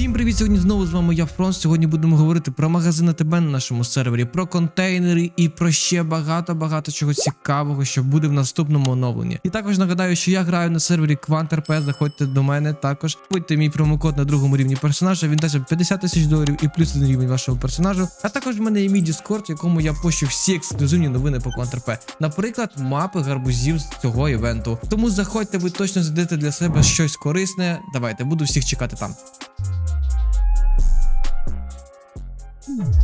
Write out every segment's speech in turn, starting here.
Всім привіт! Сьогодні знову з вами я Фронт. Сьогодні будемо говорити про магазин АТБ на нашому сервері, про контейнери і про ще багато-багато чого цікавого, що буде в наступному оновленні. І також нагадаю, що я граю на сервері QuantRP, Заходьте до мене також. Вводьте мій промокод на другому рівні персонажа. Він дасть вам 50 тисяч доларів і плюс один рівень вашого персонажу. А також в мене є мій Discord, в якому я пощу всі ексклюзивні новини по QuantRP. Наприклад, мапи гарбузів з цього івенту. Тому заходьте, ви точно знайдете для себе щось корисне. Давайте, буду всіх чекати там.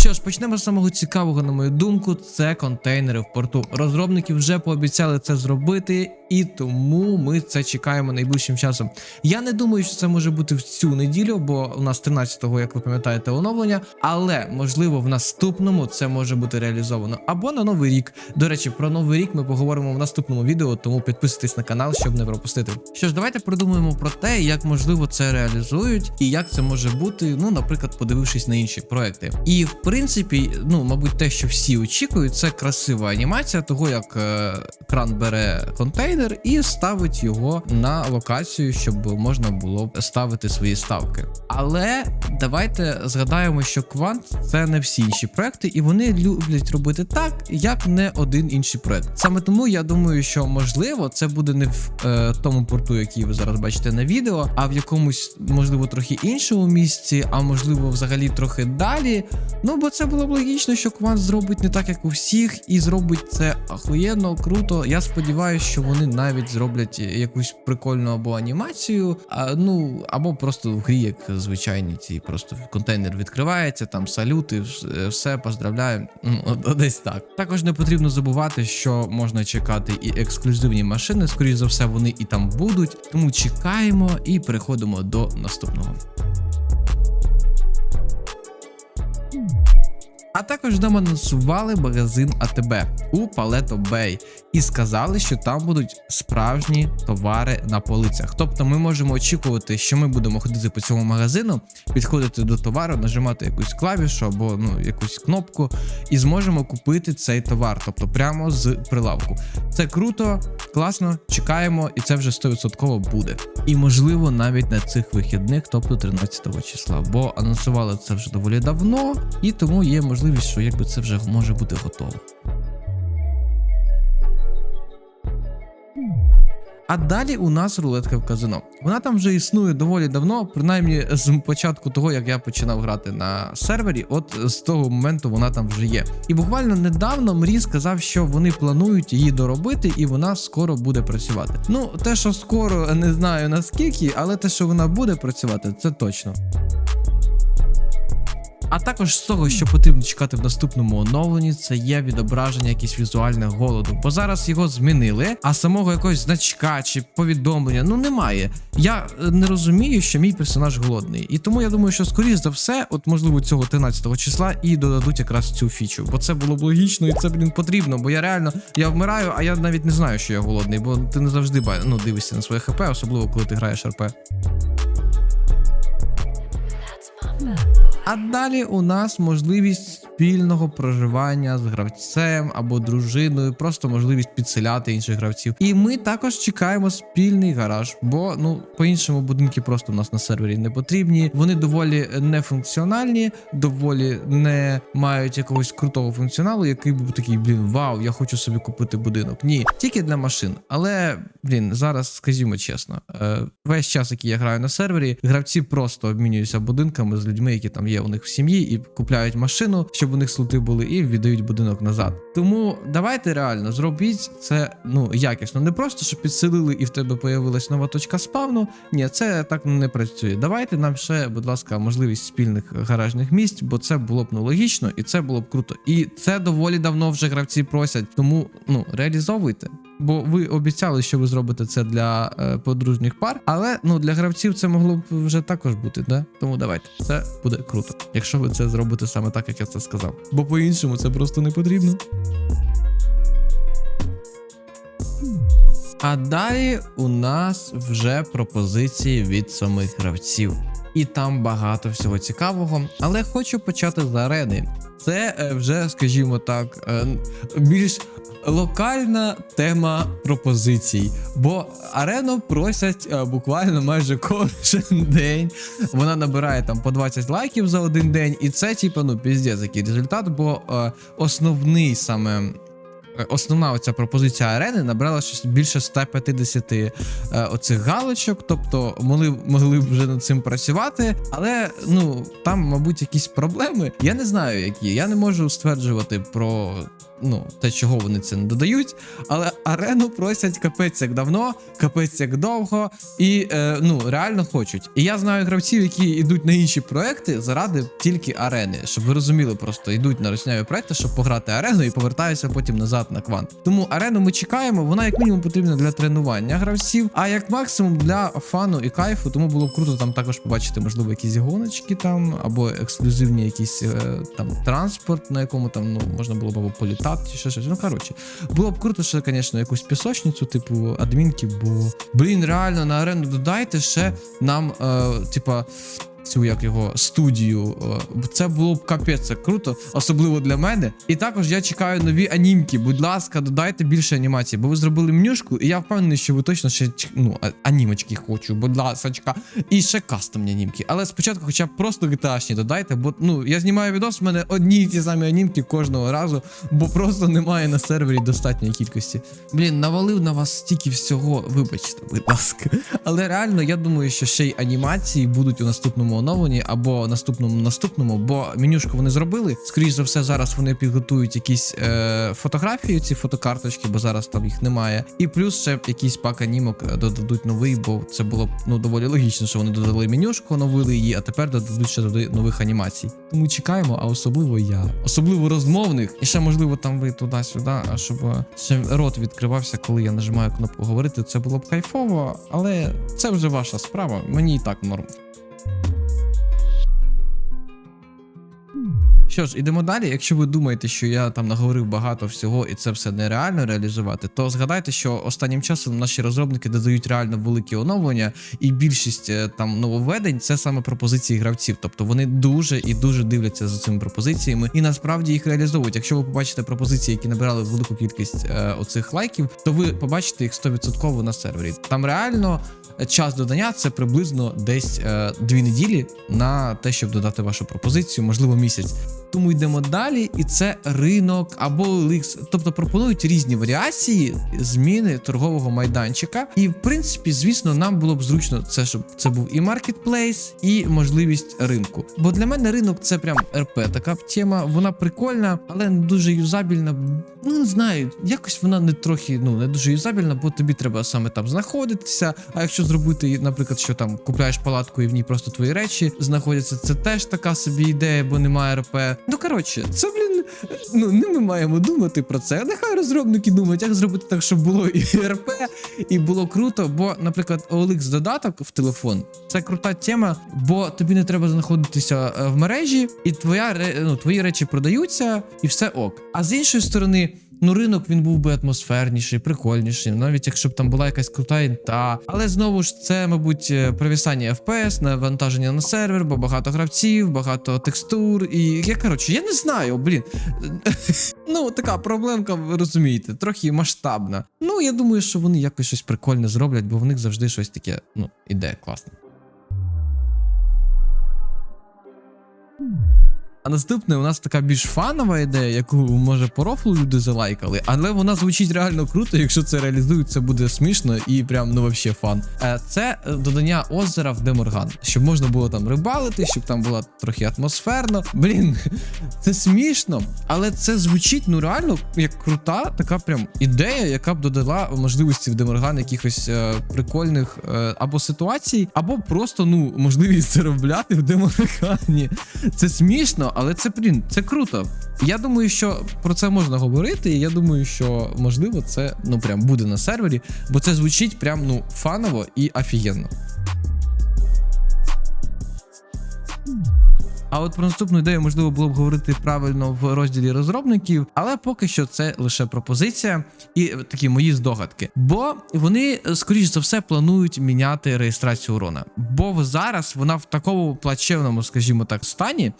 Що ж, почнемо з самого цікавого, на мою думку, це контейнери в порту. Розробники вже пообіцяли це зробити, і тому ми це чекаємо найближчим часом. Я не думаю, що це може бути в цю неділю, бо у нас 13-го, як ви пам'ятаєте, оновлення. Але можливо в наступному це може бути реалізовано або на новий рік. До речі, про новий рік ми поговоримо в наступному відео, тому підписуйтесь на канал, щоб не пропустити. Що ж, давайте продумаємо про те, як можливо це реалізують, і як це може бути, ну, наприклад, подивившись на інші проекти. І в принципі, ну мабуть, те, що всі очікують, це красива анімація того, як е, кран бере контейнер і ставить його на локацію, щоб можна було ставити свої ставки. Але давайте згадаємо, що квант це не всі інші проекти, і вони люблять робити так, як не один інший проект. Саме тому я думаю, що можливо це буде не в е, тому порту, який ви зараз бачите на відео, а в якомусь, можливо, трохи іншому місці, а можливо, взагалі трохи далі. Ну бо це було б логічно, що квант зробить не так, як у всіх, і зробить це ахуєнно, круто. Я сподіваюся, що вони навіть зроблять якусь прикольну або анімацію, а, ну або просто в грі, як звичайні ці, просто контейнер відкривається, там салюти, все поздравляю. Ну, десь так. Також не потрібно забувати, що можна чекати і ексклюзивні машини. Скоріше за все, вони і там будуть. Тому чекаємо і переходимо до наступного. А також нам магазин АТБ у Палето Бей і сказали, що там будуть справжні товари на полицях. Тобто ми можемо очікувати, що ми будемо ходити по цьому магазину, підходити до товару, нажимати якусь клавішу або ну якусь кнопку, і зможемо купити цей товар, тобто прямо з прилавку. Це круто, класно, чекаємо, і це вже 100% буде. І можливо навіть на цих вихідних, тобто 13 числа, бо анонсували це вже доволі давно, і тому є можливість, що якби це вже може бути готово. А далі у нас рулетка в казино. Вона там вже існує доволі давно, принаймні з початку того, як я починав грати на сервері. От з того моменту вона там вже є. І буквально недавно Мрі сказав, що вони планують її доробити, і вона скоро буде працювати. Ну, те, що скоро не знаю наскільки, але те, що вона буде працювати, це точно. А також з того, що потрібно чекати в наступному оновленні, це є відображення якесь візуальне голоду. Бо зараз його змінили, а самого якогось значка чи повідомлення ну немає. Я е, не розумію, що мій персонаж голодний. І тому я думаю, що скоріш за все, от можливо, цього 13 числа і додадуть якраз цю фічу. Бо це було б логічно і це блін потрібно. Бо я реально я вмираю, а я навіть не знаю, що я голодний, бо ти не завжди ну, дивишся на своє хп, особливо коли ти граєш РП. А далі у нас можливість спільного проживання з гравцем або дружиною, просто можливість підселяти інших гравців. І ми також чекаємо спільний гараж, бо ну по-іншому будинки просто у нас на сервері не потрібні. Вони доволі нефункціональні, доволі не мають якогось крутого функціоналу, який був такий, блін, вау, я хочу собі купити будинок. Ні, тільки для машин. Але блін, зараз скажімо чесно, е, весь час, який я граю на сервері, гравці просто обмінюються будинками з людьми, які там є у них в сім'ї, і купляють машину, щоб у них слоти були, і віддають будинок назад. Тому давайте реально зробіть це ну якісно. Не просто щоб підселили і в тебе появилась нова точка спавну. Ні, це так не працює. Давайте нам ще, будь ласка, можливість спільних гаражних місць, бо це було б ну логічно і це було б круто. І це доволі давно вже гравці просять. Тому ну реалізовуйте. Бо ви обіцяли, що ви зробите це для е, подружніх пар, але ну для гравців це могло б вже також бути, да? Тому давайте, це буде круто, якщо ви це зробите саме так, як я це сказав. Бо по-іншому це просто не потрібно. А далі у нас вже пропозиції від самих гравців. І там багато всього цікавого, але хочу почати з арени. Це е, вже, скажімо так, е, більш локальна тема пропозицій. Бо арену просять е, буквально майже кожен день. Вона набирає там по 20 лайків за один день, і це, типу, ну, піздець який результат, бо основний саме. Е, Основна оця пропозиція арени набрала щось більше 150 е, оцих галочок, тобто могли, могли б вже над цим працювати, але ну там, мабуть, якісь проблеми. Я не знаю, які. Я не можу стверджувати про ну, те, чого вони це не додають. Але арену просять капець як давно, капець як довго, і е, ну реально хочуть. І я знаю гравців, які йдуть на інші проекти заради тільки арени, щоб ви розуміли, просто йдуть на росняві проекти, щоб пограти арену і повертаються потім назад на квант. Тому арену ми чекаємо. Вона як мінімум потрібна для тренування гравців, а як максимум для фану і кайфу. Тому було б круто там також побачити, можливо, якісь гоночки там або ексклюзивні якісь е, там транспорт, на якому там ну можна було б політати чи ще щось. Ну коротше, було б круто, ще, звісно, якусь пісочницю, типу адмінки, бо блін, реально на арену додайте ще нам, е, типа. Цю як його студію, Е, це було б капець круто, особливо для мене. І також я чекаю нові анімки. Будь ласка, додайте більше анімації, бо ви зробили менюшку, і я впевнений, що ви точно ще ну, анімочки хочу, будь ласочка. І ще кастомні анімки. Але спочатку, хоча б просто GTA-шні додайте, бо ну я знімаю відос, в мене одні й ті самі анімки кожного разу, бо просто немає на сервері достатньої кількості. Блін, навалив на вас стільки всього, вибачте, будь ласка. Але реально, я думаю, що ще й анімації будуть у наступному оновленні або наступному наступному, бо менюшку вони зробили. Скоріше за все, зараз вони підготують якісь е, фотографії, ці фотокарточки, бо зараз там їх немає. І плюс ще якийсь пак анімок е, додадуть новий, бо це було ну доволі логічно, що вони додали менюшку, оновили її, а тепер додадуть ще нових анімацій. Тому чекаємо, а особливо я, особливо розмовних, і ще можливо там ви туди-сюди, щоб е, ще рот відкривався, коли я нажимаю кнопку говорити. Це було б кайфово, але це вже ваша справа. Мені і так норм. Що ж, ідемо далі. Якщо ви думаєте, що я там наговорив багато всього і це все нереально реалізувати, то згадайте, що останнім часом наші розробники додають реально великі оновлення, і більшість е, там нововведень це саме пропозиції гравців. Тобто вони дуже і дуже дивляться за цими пропозиціями і насправді їх реалізовують. Якщо ви побачите пропозиції, які набирали велику кількість е, оцих лайків, то ви побачите їх 100% на сервері. Там реально. Час додання це приблизно десь е, дві неділі на те, щоб додати вашу пропозицію, можливо, місяць. Тому йдемо далі, і це ринок або OLX. Тобто пропонують різні варіації зміни торгового майданчика. І в принципі, звісно, нам було б зручно це, щоб це був і маркетплейс, і можливість ринку. Бо для мене ринок це прям РП. Така тема, вона прикольна, але не дуже юзабільна. Ну не знаю, якось вона не трохи ну не дуже юзабільна, бо тобі треба саме там знаходитися. А якщо зробити, наприклад, що там купляєш палатку і в ній просто твої речі знаходяться, це теж така собі ідея, бо немає РП. Ну коротше, це блін. Ну не ми маємо думати про це. Нехай розробники думають, як зробити так, щоб було і РП, і було круто. Бо, наприклад, OLX додаток в телефон це крута тема, бо тобі не треба знаходитися е, в мережі, і твоя ну, твої речі продаються, і все ок. А з іншої сторони. Ну, ринок він був би атмосферніший, прикольніший, навіть якщо б там була якась крута інта. Але знову ж це, мабуть, е, провісання FPS, навантаження на сервер, бо багато гравців, багато текстур. І я коротше, я не знаю, блін. ну, така проблемка, ви розумієте, трохи масштабна. Ну, я думаю, що вони якось щось прикольне зроблять, бо в них завжди щось таке, ну, іде класно. А наступне у нас така більш фанова ідея, яку може по рофлу люди залайкали, але вона звучить реально круто. Якщо це реалізують, це буде смішно і прям ну вообще фан. Е, Це е, додання озера в Деморган, щоб можна було там рибалити, щоб там було трохи атмосферно. Блін, це смішно, але це звучить ну реально як крута така прям ідея, яка б додала можливості в Деморган якихось е, прикольних е, або ситуацій, або просто ну можливість заробляти в Деморгані. Це смішно, але це блін, це круто. Я думаю, що про це можна говорити, і я думаю, що можливо це ну прям буде на сервері, бо це звучить прям ну фаново і офігенно. А от про наступну ідею можливо було б говорити правильно в розділі розробників, але поки що це лише пропозиція і такі мої здогадки. Бо вони, скоріш за все, планують міняти реєстрацію урона. Бо зараз вона в такому плачевному, скажімо так, стані.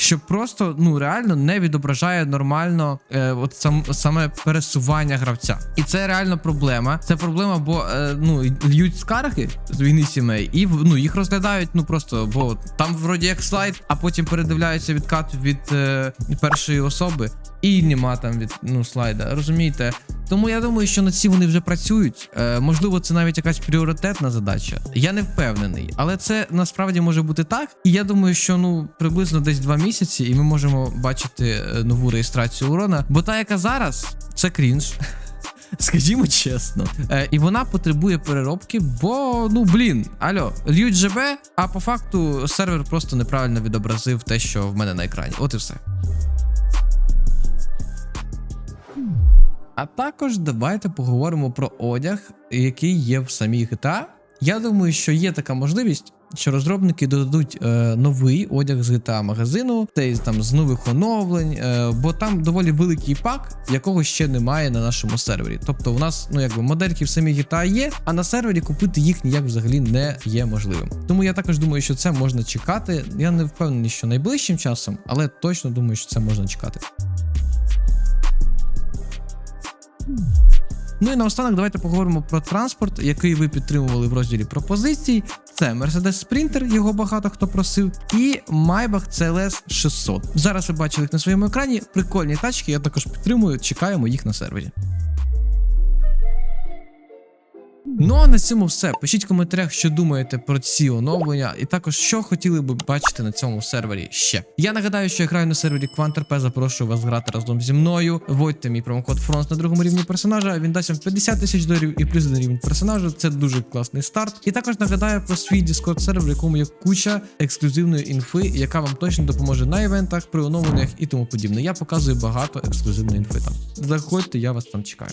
Що просто ну реально не відображає нормально е, от сам саме пересування гравця. І це реально проблема. Це проблема, бо е, ну льють скарги з війни сімей, і ну їх розглядають. Ну просто бо там вроді як слайд, а потім передивляються відкат від е, першої особи, і нема там від ну слайда. Розумієте? Тому я думаю, що над цим вони вже працюють. Е, можливо, це навіть якась пріоритетна задача. Я не впевнений, але це насправді може бути так. І я думаю, що ну приблизно десь два місяці, і ми можемо бачити е, нову реєстрацію урона. Бо та, яка зараз, це крінж. Скажімо чесно, Е, і вона потребує переробки, бо ну блін, альо, льють ЖБ, а по факту сервер просто неправильно відобразив те, що в мене на екрані. От і все. А також давайте поговоримо про одяг, який є в самій GTA. Я думаю, що є така можливість, що розробники додадуть е, новий одяг з GTA магазину, та й там з нових оновлень, е, бо там доволі великий пак, якого ще немає на нашому сервері. Тобто, у нас ну якби модельки в самій GTA є, а на сервері купити їх ніяк взагалі не є можливим. Тому я також думаю, що це можна чекати. Я не впевнений, що найближчим часом, але точно думаю, що це можна чекати. Ну і наостанок давайте поговоримо про транспорт, який ви підтримували в розділі пропозицій. Це Mercedes Sprinter, його багато хто просив, і Maybach CLS 600. Зараз ви бачили їх на своєму екрані. Прикольні тачки, я також підтримую, чекаємо їх на сервері. Ну а на цьому все. Пишіть в коментарях, що думаєте про ці оновлення, і також що хотіли би бачити на цьому сервері ще. Я нагадаю, що я граю на сервері QuantRP, запрошую вас грати разом зі мною. Вводьте мій промокод Фронт на другому рівні персонажа. Він дасть вам 50 тисяч доларів і плюс один рівень персонажа. Це дуже класний старт. І також нагадаю про свій Discord сервер, в якому є куча ексклюзивної інфи, яка вам точно допоможе на івентах, при оновленнях і тому подібне. Я показую багато ексклюзивної інфи там. Заходьте, я вас там чекаю.